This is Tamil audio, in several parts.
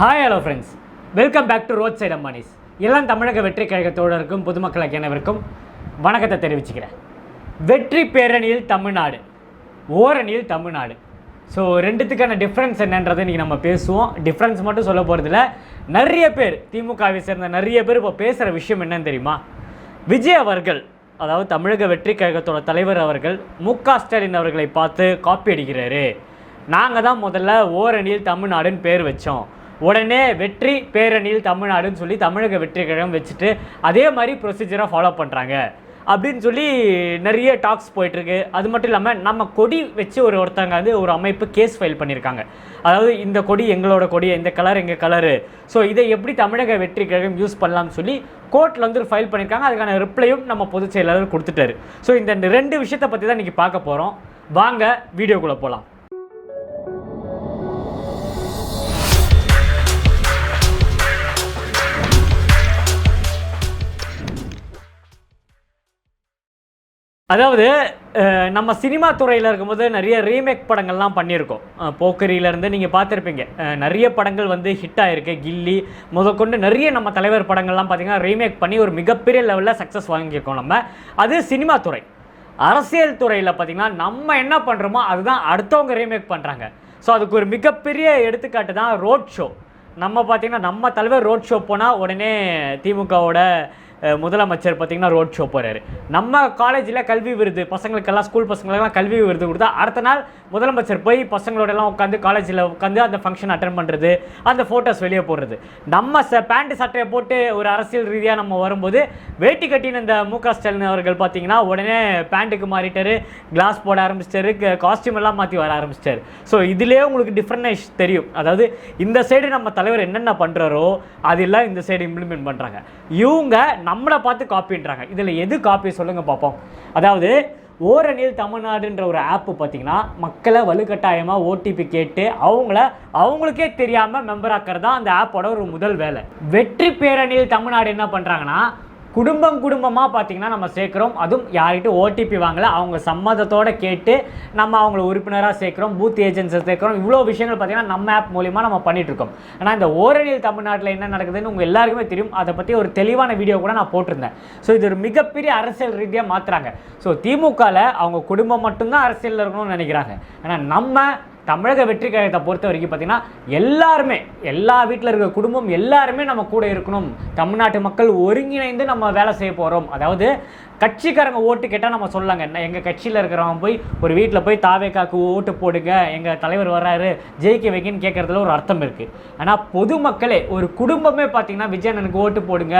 Hi hello friends welcome back to road side Ambanis எல்லாம் தமிழக வெற்றி கழக தோழருக்கும் பொதுமக்களுக்கு அனைவருக்கும் வணக்கத்தை தெரிவிச்சுக்கிறேன். வெற்றி பேரணியில் தமிழ்நாடு ஓரணியில் தமிழ்நாடு. ஸோ ரெண்டுத்துக்கான டிஃப்ரென்ஸ் என்னன்றதை இன்றைக்கி நம்ம பேசுவோம். டிஃப்ரென்ஸ் மட்டும் சொல்ல போகிறதில்ல நிறைய பேர் திமுகவை சேர்ந்த நிறைய பேர் இப்போ பேசுகிற விஷயம் என்னன்னு தெரியுமா? விஜய் அவர்கள் அதாவது தமிழக வெற்றி கழகத்தோட தலைவர் அவர்கள் மு க ஸ்டாலின் அவர்களை பார்த்து காப்பி அடிக்கிறாரு. நாங்கள் தான் முதல்ல ஓரணியில் தமிழ்நாடுன்னு பேர் வச்சோம். உடனே வெற்றி பேரணியில் தமிழ்நாடுன்னு சொல்லி தமிழக வெற்றி கழகம் வச்சுட்டு அதே மாதிரி ப்ரொசீஜரை ஃபாலோ பண்ணுறாங்க அப்படின்னு சொல்லி நிறைய டாக்ஸ் போயிட்டுருக்கு. அது மட்டும் இல்லாமல் நம்ம கொடி வச்சு ஒரு ஒருத்தங்க வந்து ஒரு அமைப்பு கேஸ் ஃபைல் பண்ணியிருக்காங்க. அதாவது இந்த கொடி எங்களோட கொடி இந்த கலர் எங்கள் கலரு ஸோ இதை எப்படி தமிழக வெற்றி கழகம் யூஸ் பண்ணலாம்னு சொல்லி கோர்ட்டில் வந்து ஃபைல் பண்ணியிருக்காங்க. அதுக்கான ரிப்ளையும் நம்ம பொதுச் செயலாளர் கொடுத்துட்டாரு. ஸோ இந்த ரெண்டு விஷயத்தை பற்றி தான் இன்றைக்கி பார்க்க போகிறோம் வாங்க வீடியோக்குள்ளே போகலாம் அதாவது நம்ம சினிமா துறையில் இருக்கும்போது நிறைய ரீமேக் படங்கள்லாம் பண்ணியிருக்கோம். போக்கரியிலேருந்து நீங்கள் பார்த்துருப்பீங்க. நிறைய படங்கள் வந்து ஹிட் ஆகிருக்கு கில்லி முதற்கொண்டு நிறைய நம்ம தலைவர் படங்கள்லாம் பார்த்தீங்கன்னா ரீமேக் பண்ணி ஒரு மிகப்பெரிய லெவலில் சக்ஸஸ் வாங்கியிருக்கோம் நம்ம. அது சினிமா துறை. அரசியல் துறையில் பார்த்தீங்கன்னா நம்ம என்ன பண்ணுறோமோ அதுதான் அடுத்தவங்க ரீமேக் பண்ணுறாங்க ஸோ அதுக்கு ஒரு மிகப்பெரிய எடுத்துக்காட்டு தான் ரோட் ஷோ நம்ம பார்த்தீங்கன்னா நம்ம தலைவர் ரோட் ஷோ போனால் உடனே திமுகவோட முதலமைச்சர் பார்த்திங்கன்னா ரோட் ஷோ போகிறாரு நம்ம காலேஜில் கல்வி விருது பசங்களுக்கெல்லாம் ஸ்கூல் பசங்களுக்கெல்லாம் கல்வி விருது கொடுத்தா அடுத்த நாள் முதலமைச்சர் போய் பசங்களோடலாம் உட்காந்து காலேஜில் உட்காந்து அந்த ஃபங்க்ஷன் அட்டன் பண்ணுறது அந்த ஃபோட்டோஸ் வெளியே போடுறது. நம்ம ச பேண்ட் சட்டையை போட்டு ஒரு அரசியல் ரீதியாக நம்ம வரும்போது வேட்டி கட்டின இந்த மு க ஸ்டாலின் அவர்கள் பார்த்தீங்கன்னா உடனே பேண்ட்டுக்கு மாறிட்டாரு கிளாஸ் போட ஆரம்பிச்சிட்டாரு காஸ்டியூம் எல்லாம் மாற்றி வர ஆரம்பிச்சிட்டாரு. ஸோ இதுலேயே உங்களுக்கு டிஃப்ரெண்ட் தெரியும். அதாவது இந்த சைடு நம்ம தலைவர் என்னென்ன பண்ணுறாரோ அதெல்லாம் இந்த சைடு இம்ப்ளிமெண்ட் பண்ணுறாங்க இவங்க நம்மளை பார்த்து காப்பின்றாங்க இதில் எது காப்பி சொல்லுங்கள் பார்ப்போம். அதாவது ஓரணியில் தமிழ்நாடுன்ற ஒரு ஆப்பு பார்த்திங்கன்னா மக்களை வலுக்கட்டாயமாக ஓடிபி கேட்டு அவங்கள அவங்களுக்கே தெரியாமல் மெம்பர் ஆக்கிறது தான் அந்த ஆப்போட ஒரு முதல் வேலை. வெற்றி பேரணியில் தமிழ்நாடு என்ன பண்ணுறாங்கன்னா குடும்பம் குடும்பமாக பார்த்தீங்கன்னா நம்ம சேர்க்குறோம். அதுவும் யார்கிட்ட ஓடிபி வாங்கல. அவங்க சம்மதத்தோடு கேட்டு நம்ம அவங்கள உறுப்பினராக சேர்க்குறோம். பூத் ஏஜென்ட்ஸை சேர்க்குறோம். இவ்வளோ விஷயங்கள் பார்த்தீங்கன்னா நம்ம ஆப் மூலிமா நம்ம பண்ணிகிட்ருக்கோம் ஆனால் இந்த ஓரணியில் தமிழ்நாட்டில் என்ன நடக்குதுன்னு உங்கள் எல்லாருக்குமே தெரியும். அதை பற்றி ஒரு தெளிவான வீடியோ கூட நான் போட்டிருந்தேன். ஸோ இது ஒரு மிகப்பெரிய அரசியல் ரீதியாக மாற்றுறாங்க ஸோ திமுகவில் அவங்க குடும்பம் மட்டும்தான் அரசியலில் இருக்கணும்னு நினைக்கிறாங்க. ஆனால் நம்ம தமிழக வெற்றி கழகத்தை பொறுத்த வரைக்கும் பார்த்தீங்கன்னா எல்லாருமே எல்லா வீட்டில் இருக்கிற குடும்பம் எல்லாருமே நம்ம கூட இருக்கணும். தமிழ்நாட்டு மக்கள் ஒருங்கிணைந்து நம்ம வேலை செய்ய போகிறோம் அதாவது கட்சிக்காரங்க ஓட்டு கேட்டால் நம்ம சொல்லலாங்க. என்ன எங்கள் கட்சியில் இருக்கிறவங்க போய் ஒரு வீட்டில் போய் தாவேக்காக்கு ஓட்டு போடுங்க எங்கள் தலைவர் வர்றாரு ஜெயிக்க வைக்கன்னு கேட்குறதுல ஒரு அர்த்தம் இருக்குது ஆனால் பொதுமக்களே ஒரு குடும்பமே பார்த்தீங்கன்னா விஜயனனுக்கு ஓட்டு போடுங்க.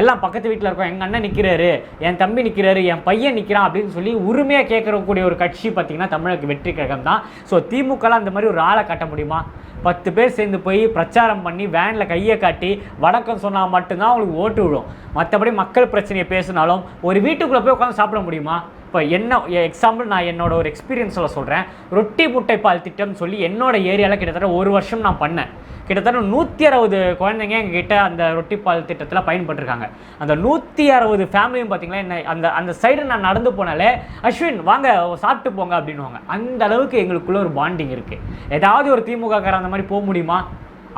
எல்லாம் பக்கத்து வீட்டில் இருக்கோம் எங்கள் அண்ணன் நிற்கிறாரு என் தம்பி நிற்கிறாரு என் பையன் நிற்கிறான் அப்படின்னு சொல்லி உரிமையாக கேட்கறக்கூடிய ஒரு கட்சி பார்த்தீங்கன்னா தமிழக வெற்றி கழகம் தான். ஸோ திமுகலாம் அந்த மாதிரி ஒரு ஆளை காட்ட முடியுமா? பத்து பேர் சேர்ந்து போய் பிரச்சாரம் பண்ணி வேனில் கையை காட்டி வணக்கம் சொன்னால் மட்டும்தான் அவங்களுக்கு ஓட்டு விடும் மற்றபடி மக்கள் பிரச்சனையை பேசினாலும் ஒரு வீட்டு வீட்டுக்குள்ளே போய் உட்காந்து சாப்பிட முடியுமா? இப்போ என்ன எக்ஸாம்பிள் நான் என்னோட ஒரு எக்ஸ்பீரியன்ஸில் சொல்கிறேன் ரொட்டி முட்டை பால் திட்டம்னு சொல்லி என்னோட ஏரியாவில் கிட்டத்தட்ட ஒரு வருஷம் நான் பண்ணேன். கிட்டத்தட்ட நூற்றி அறுபது குழந்தைங்க எங்ககிட்ட அந்த ரொட்டி பால் திட்டத்தில் பயன்பட்டிருக்காங்க. அந்த நூற்றி அறுபது ஃபேமிலியும் பார்த்தீங்களா என்ன அந்த அந்த சைடு நான் நடந்து போனாலே அஸ்வின் வாங்க சாப்பிட்டு போங்க அப்படின்னுவாங்க. அந்த அளவுக்கு எங்களுக்குள்ளே ஒரு பாண்டிங் இருக்குது ஏதாவது ஒரு திமுககார அந்த மாதிரி போக முடியுமா?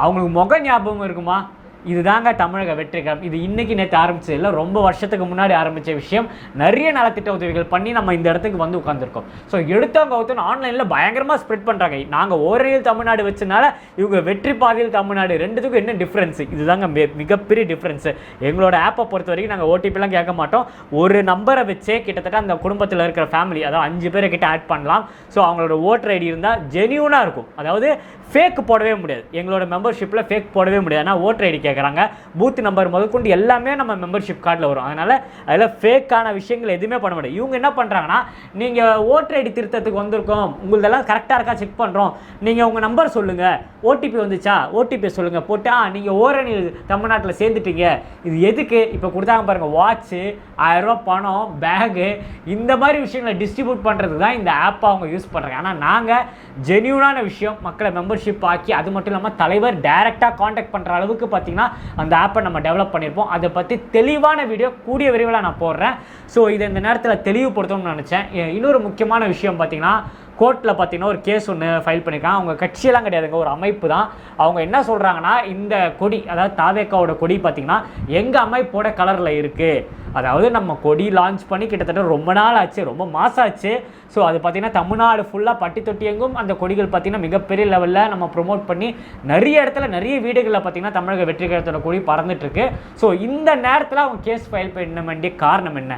அவங்களுக்கு முக ஞாபகம் இருக்குமா? இதுதாங்க தமிழக வெற்றிகரம் இது இன்னைக்கு நேற்று ஆரம்பிச்சது இல்லை ரொம்ப வருஷத்துக்கு முன்னாடி ஆரம்பித்த விஷயம். நிறைய நலத்திட்ட உதவிகள் பண்ணி நம்ம இந்த இடத்துக்கு வந்து உட்காந்துருக்கோம் ஸோ எடுத்தவங்க ஒருத்தன் ஆன்லைனில் பயங்கரமாக ஸ்ப்ரெட் பண்ணுறாங்க நாங்கள் ஓரணியில் தமிழ்நாடு வச்சனால இவங்க வெற்றி பாதையில் தமிழ்நாடு ரெண்டுத்துக்கும் என்ன டிஃப்ரென்ஸு இதுதாங்க மே மிகப்பெரிய டிஃப்ரென்ஸு எங்களோட ஆப்பை பொறுத்த வரைக்கும் நாங்கள் ஓடிபிலாம் கேட்க மாட்டோம். ஒரு நம்பரை வச்சே கிட்டத்தட்ட அந்த குடும்பத்தில் இருக்கிற ஃபேமிலி அதாவது அஞ்சு பேரை கிட்ட ஆட் பண்ணலாம். ஸோ அவங்களோட ஓட்டர் ஐடி இருந்தால் ஜெனியூனாக இருக்கும். அதாவது ஃபேக் போடவே முடியாது. எங்களோட மெம்பர்ஷிப்பில் ஃபேக் போடவே முடியாது. ஏன்னா ஓட்டர் ஐடி கேட்குறாங்க பூத் நம்பர் முதற்கொண்டு எல்லாமே நம்ம மெம்பர்ஷிப் கார்டில் வரும். அதனால் அதில் ஃபேக்கான விஷயங்கள் எதுவுமே பண்ண முடியாது இவங்க என்ன பண்ணுறாங்கன்னா நீங்கள் ஓட்டர் ஐடி திருத்தத்துக்கு வந்திருக்கோம். உங்களதெல்லாம் கரெக்டாக இருக்கா செக் பண்ணுறோம் நீங்கள் உங்கள் நம்பர் சொல்லுங்கள் ஓடிபி வந்துச்சா? ஓடிபி சொல்லுங்கள் போட்டு ஆ நீங்கள் ஓரணி தமிழ்நாட்டில் சேர்ந்துட்டீங்க. இது எதுக்கு? இப்போ கொடுத்தாங்க பாருங்கள் வாட்ச்சு ஆயிரரூபா பணம் பேகு இந்த மாதிரி விஷயங்களை டிஸ்ட்ரிபியூட் பண்ணுறது தான் இந்த ஆப்பை அவங்க யூஸ் பண்ணுறாங்க ஆனால் நாங்கள் ஜென்யூனான விஷயம் மக்களை மெம்பர்ஷிப் ஆக்கி அது மட்டும் இல்லாமல் தலைவர் டைரெக்டாக காண்டாக்ட் பண்ணுற அளவுக்கு பார்த்தீங்கன்னா அந்த ஆப்பை நம்ம டெவலப் பண்ணியிருப்போம். அதை பற்றி தெளிவான வீடியோ கூடிய விரைவில் நான் போடுறேன். ஸோ இதை இந்த நேரத்தில் தெளிவுபடுத்தணும்னு நினச்சேன். இன்னொரு முக்கியமான விஷயம் பார்த்தீங்கன்னா கோர்ட்டில் பார்த்தீங்கன்னா ஒரு கேஸ் ஒன்று ஃபைல் பண்ணியிருக்காங்க அவங்க கட்சியெல்லாம் கிடையாதுங்க. ஒரு அமைப்பு தான். அவங்க என்ன சொல்கிறாங்கன்னா இந்த கொடி அதாவது தாவேக்காவோட கொடி பார்த்திங்கன்னா எங்கள் அமைப்போட கலரில் இருக்குது அதாவது நம்ம கொடி லான்ச் பண்ணி கிட்டத்தட்ட ரொம்ப நாள் ஆச்சு. ரொம்ப மாதம் ஆச்சு. ஸோ அது பார்த்தீங்கன்னா தமிழ்நாடு ஃபுல்லாக பட்டி தொட்டி எங்கும் அந்த கொடிகள் பார்த்தீங்கன்னா மிகப்பெரிய லெவலில் நம்ம ப்ரொமோட் பண்ணி நிறைய இடத்துல நிறைய வீடுகளில் பார்த்தீங்கன்னா தமிழக வெற்றி கழகத்தோட கொடி பறந்துட்டுருக்கு ஸோ இந்த நேரத்தில் அவங்க கேஸ் ஃபைல் பண்ண வேண்டிய காரணம் என்ன?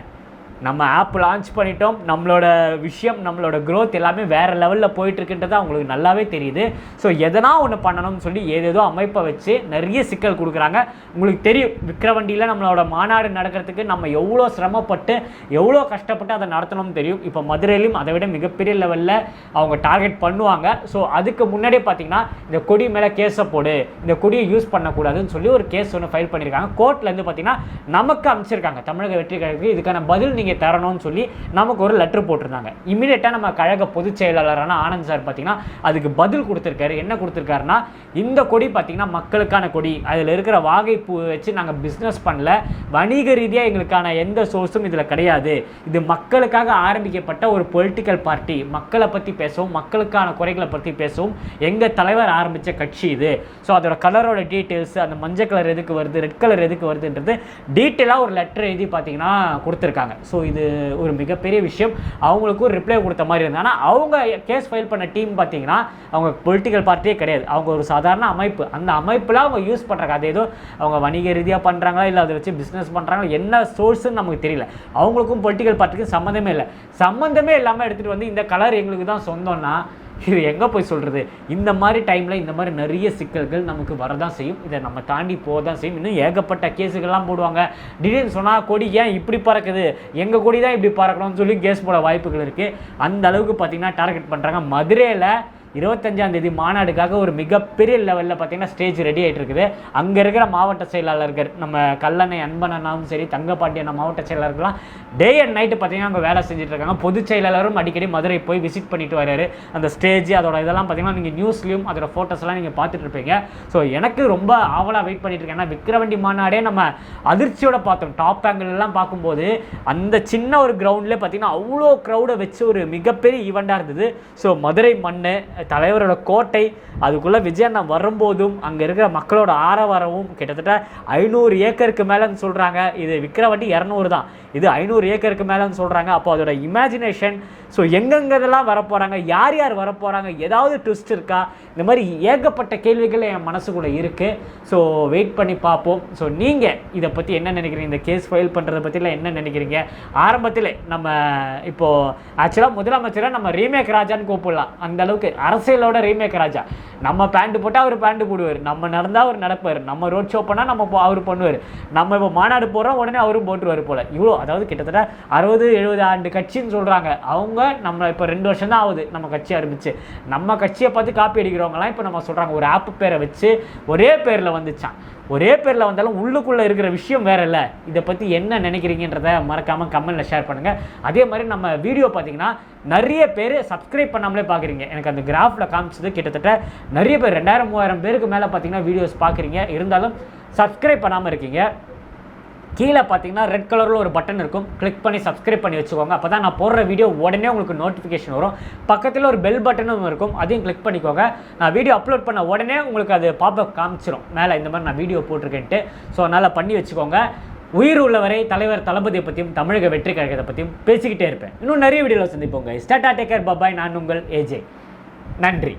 நம்ம ஆப் லான்ச் பண்ணிட்டோம் நம்மளோட விஷயம் நம்மளோட க்ரோத் எல்லாமே வேறு லெவலில் போயிட்டுருக்குன்றது அவங்களுக்கு நல்லாவே தெரியுது. ஸோ எதனா ஒன்று பண்ணணும்னு சொல்லி ஏதேதோ அமைப்பை வச்சு நிறைய சிக்கல் கொடுக்குறாங்க. உங்களுக்கு தெரியும் விக்கிரவண்டியில் நம்மளோட மாநாடு நடக்கிறதுக்கு நம்ம எவ்வளோ சிரமப்பட்டு எவ்வளோ கஷ்டப்பட்டு அதை நடத்தணும்னு தெரியும். இப்போ மதுரையிலும் அதை விட மிகப்பெரிய லெவலில் அவங்க டார்கெட் பண்ணுவாங்க. ஸோ அதுக்கு முன்னாடியே பார்த்தீங்கன்னா இந்த கொடி மேலே கேஸை போடு இந்த கொடியை யூஸ் பண்ணக்கூடாதுன்னு சொல்லி ஒரு கேஸ் ஒன்று ஃபைல் பண்ணியிருக்காங்க. கோர்ட்லேருந்து பார்த்தீங்கன்னா நமக்கு அமைச்சிருக்காங்க தமிழக வெற்றி கழகத்துக்கு இதுக்கான பதில் நீங்கள் தரணும்னு சொல்லி நமக்கு ஒரு லெட்டர் போட்டிருந்தாங்க. இமீடியட்டாக நம்ம கழக பொதுச் செயலாளரான ஆனந்த் சார் பார்த்தீங்கன்னா அதுக்கு பதில் கொடுத்துருக்காரு. என்ன கொடுத்துருக்காருன்னா இந்த கொடி பார்த்தீங்கன்னா மக்களுக்கான கொடி. அதில் இருக்கிற வாகை பூ வச்சு நாங்கள் பிஸ்னஸ் பண்ணல. வணிக ரீதியாக எங்களுக்கான எந்த சோர்ஸும் இதில் கிடையாது. இது மக்களுக்காக ஆரம்பிக்கப்பட்ட ஒரு பொலிட்டிக்கல் பார்ட்டி மக்களை பற்றி பேசவும் மக்களுக்கான குறைகளை பற்றி பேசவும். எங்கள் தலைவர் ஆரம்பித்த கட்சி இது. ஸோ அதோட கலரோட டீட்டெயில்ஸ் அந்த மஞ்சள் கலர் எதுக்கு வருது ரெட் கலர் எதுக்கு வருதுன்றது டீட்டெயிலாக ஒரு லெட்டர் எழுதி பார்த்தீங்கன்னா கொடுத்துருக்காங்க. ஸோ ஸோ இது ஒரு மிகப்பெரிய விஷயம். அவங்களுக்கும் ரிப்ளை கொடுத்த மாதிரி இருந்தது. ஆனால் அவங்க கேஸ் ஃபைல் பண்ண டீம் பார்த்தீங்கன்னா அவங்க பொலிட்டிக்கல் பார்ட்டியே கிடையாது. அவங்க ஒரு சாதாரண அமைப்பு. அந்த அமைப்பில் அவங்க யூஸ் பண்ணுறாங்க அது ஏதோ அவங்க வணிக ரீதியாக பண்ணுறாங்களா இல்லை அதை வச்சு பிஸ்னஸ் பண்ணுறாங்களா என்ன சோர்ஸ்ன்னு நமக்கு தெரியல. அவங்களுக்கும் பொலிட்டிக்கல் பார்ட்டிக்கும் சம்மந்தமே இல்லை. சம்மந்தமே இல்லாமல் எடுத்துகிட்டு வந்து இந்த கலர் எங்களுக்கு தான் சொந்தம்னா இது எங்கே போய் சொல்கிறது இந்த மாதிரி டைமில் இந்த மாதிரி நிறைய சிக்கல்கள் நமக்கு வரதான் செய்யும். இதை நம்ம தாண்டி போக தான் செய்யும். இன்னும் ஏகப்பட்ட கேஸுகள்லாம் போடுவாங்க. திடீர்னு சொன்னால் கொடி ஏன் இப்படி பறக்குது? எங்கள் கொடி தான் இப்படி பறக்கணும்னு சொல்லி கேஸ் போட வாய்ப்புகள் இருக்குது அந்த அளவுக்கு பார்த்திங்கன்னா டார்கெட் பண்ணுறாங்க மதுரையில் இருபத்தஞ்சாம் தேதி மாநாடுக்காக ஒரு மிகப்பெரிய லெவலில் பார்த்தீங்கன்னா ஸ்டேஜ் ரெடி ஆகிட்டு இருக்குது. அங்கே இருக்கிற மாவட்ட செயலாளர்கள் நம்ம கல்லணை அன்பனாலும் சரி தங்கப்பாண்டி அண்ணா மாவட்ட செயலாளர்கள்லாம் டே அண்ட் நைட்டு பார்த்தீங்கன்னா அங்கே வேலை செஞ்சுட்டு இருக்காங்க. பொதுச் செயலாளரும் அடிக்கடி மதுரை போய் விசிட் பண்ணிட்டு வர்றாரு அந்த ஸ்டேஜ் அதோட இதெல்லாம் பார்த்தீங்கன்னா நீங்கள் நியூஸ்லையும் அதோட ஃபோட்டோஸ்லாம் நீங்கள் பார்த்துட்டு இருப்பீங்க. ஸோ எனக்கு ரொம்ப ஆவலாக வெயிட் பண்ணிட்டு இருக்கேன். ஏன்னா விக்ரவண்டி மாநாடே நம்ம அதிர்ச்சியோட பார்த்தோம். டாப் ஆங்கிள்லாம் பார்க்கும்போது அந்த சின்ன ஒரு கிரவுண்ட்லேயே பார்த்தீங்கன்னா அவ்வளோ க்ரௌடை வச்சு ஒரு மிகப்பெரிய ஈவெண்ட்டாக இருந்தது. ஸோ மதுரை மண் தலைவரோட கோட்டை அதுக்குள்ளே விஜயண்ணா வரும்போதும் அங்கே இருக்கிற மக்களோட ஆரவாரமும் கிட்டத்தட்ட ஐநூறு ஏக்கருக்கு மேலேன்னு சொல்கிறாங்க இது விற்கிற வண்டி இரநூறு தான். இது ஐநூறு ஏக்கருக்கு மேலேன்னு சொல்கிறாங்க அப்போ அதோட இமேஜினேஷன் ஸோ எங்கெங்கதெல்லாம் வரப்போகிறாங்க யார் யார் வரப்போகிறாங்க ஏதாவது ட்விஸ்ட் இருக்கா? இந்த மாதிரி ஏகப்பட்ட கேள்விகள் என் மனசுக்குள்ளே இருக்குது ஸோ வெயிட் பண்ணி பார்ப்போம். ஸோ நீங்கள் இதை பற்றி என்ன நினைக்கிறீங்க? இந்த கேஸ் ஃபைல் பண்ணுறதை பற்றிலாம் என்ன நினைக்கிறீங்க? ஆரம்பத்தில் நம்ம இப்போது ஆக்சுவலாக முதலமைச்சராக நம்ம ரீமேக் ராஜான்னு கூப்பிடலாம். அந்த அளவுக்கு அரசியலோட ரீமேக் ராஜா. நம்ம பேண்ட் போட்டால் அவர் பேண்ட் போடுவார். நம்ம நடந்தால் அவர் நடப்பார். நம்ம ரோட் ஷோ பண்ணால் நம்ம அவர் பண்ணுவார். நம்ம இப்போ மாநாடு போகிறோம் உடனே அவரும் போட்டுருவார் போல். இவ்வளோ அதாவது கிட்டத்தட்ட அறுபது எழுபது ஆண்டு கட்சின்னு சொல்கிறாங்க அவங்க நம்ம இப்போ ரெண்டு வருஷம் தான் ஆகுது நம்ம கட்சி ஆரம்பிச்சு. நம்ம கட்சியை பார்த்து காப்பி அடிக்கிறவங்கலாம் இப்போ நம்ம சொல்கிறாங்க ஒரு ஆப் பேரை வச்சு ஒரே பேரில் வந்துச்சான். ஒரே பேரில் வந்தாலும் உள்ளுக்குள்ளே இருக்கிற விஷயம் வேற இல்லை. இதை பற்றி என்ன நினைக்கிறீங்கன்றத மறக்காமல் கமெண்ட்டில் ஷேர் பண்ணுங்கள் அதே மாதிரி நம்ம வீடியோ பார்த்தீங்கன்னா நிறைய பேர் சப்ஸ்கிரைப் பண்ணாமலே பார்க்குறீங்க. எனக்கு அந்த கிராஃபில் காமிச்சது கிட்டத்தட்ட நிறைய பேர் ரெண்டாயிரம் மூவாயிரம் பேருக்கு மேலே பார்த்தீங்கன்னா வீடியோஸ் பார்க்குறீங்க. இருந்தாலும் சப்ஸ்கிரைப் பண்ணாமல் இருக்கீங்க. கீழே பார்த்தீங்கன்னா ரெட் கலரில் ஒரு பட்டன் இருக்கும். கிளிக் பண்ணி சப்ஸ்கிரைப் பண்ணி வச்சுக்கோங்க. அப்போ தான் நான் போடுற வீடியோ உடனே உங்களுக்கு நோட்டிஃபிகேஷன் வரும். பக்கத்தில் ஒரு பெல் பட்டனும் இருக்கும். அதையும் கிளிக் பண்ணிக்கோங்க. நான் வீடியோ அப்லோட் பண்ண உடனே உங்களுக்கு அது பாப்பப் காமிச்சிரும். மேலே இந்த மாதிரி நான் வீடியோ போட்டிருக்கேன்ட்டு. ஸோ அதனால் பண்ணி வச்சுக்கோங்க. உயிர் உள்ளவரை தலைவர் தளபதியை பற்றியும் தமிழக வெற்றி கழகத்தை பற்றியும் பேசிக்கிட்டே இருப்பேன். இன்னும் நிறைய வீடியோவில் சந்திப்போங்க ஸ்டாட்டா டேக்கர் பபாய் நான் உங்கள் ஏஜே நன்றி.